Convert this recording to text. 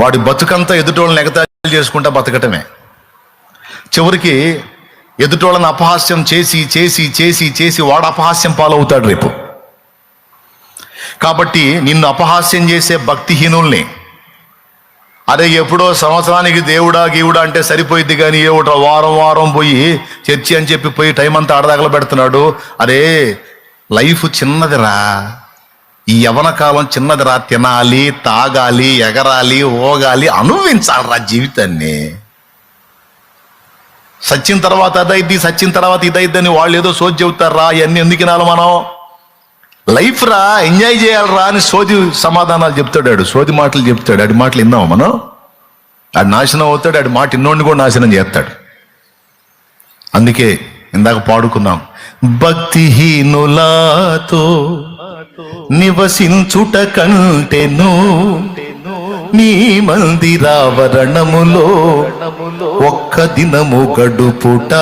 వాడి బతుకంతా ఎదుటోళ్ళని ఎగతాళి చేసుకుంటా బతకటమే. చివరికి ఎదుటోళ్ళని అపహాస్యం చేసి చేసి చేసి చేసి వాడు అపహాస్యం పాలవుతాడు రేపు. కాబట్టి నిన్ను అపహాస్యం చేసే భక్తిహీనుల్ని అరే ఎప్పుడో సంవత్సరానికి దేవుడా గీవుడా అంటే సరిపోయిద్ది కానీ ఏ ఒకటి వారం వారం పోయి చర్చి అని చెప్పి పోయి టైం అంతా ఆడదాగల పెడుతున్నాడు. అరే లైఫ్ చిన్నదిరా. ఈ యవన కాలం చిన్నదిరా తినాలి తాగాలి ఎగరాలి ఓగాలి అనుభవించాలరా జీవితాన్ని. సచ్చిన తర్వాత అదైద్ది సచ్చిన తర్వాత ఇదైద్దని వాళ్ళు ఏదో సోది చెబుతారా ఇవన్నీ ఎందుకు వినాలి మనం? లైఫ్ రా ఎంజాయ్ చేయాలరా అని సోది సమాధానాలు చెప్తాడు ఆడు సోది మాటలు చెప్తాడు ఆడి మాటలు విన్నాం మనం? ఆడు నాశనం అవుతాడు ఆడి మాట ఇన్నోడిని కూడా నాశనం చేస్తాడు. అందుకే ఇందాక పాడుకున్నాం భక్తిహీనులాతో నివసించుట కంటెను. నీ మందిరావరణములో ఒక్క దినము గడుపుట.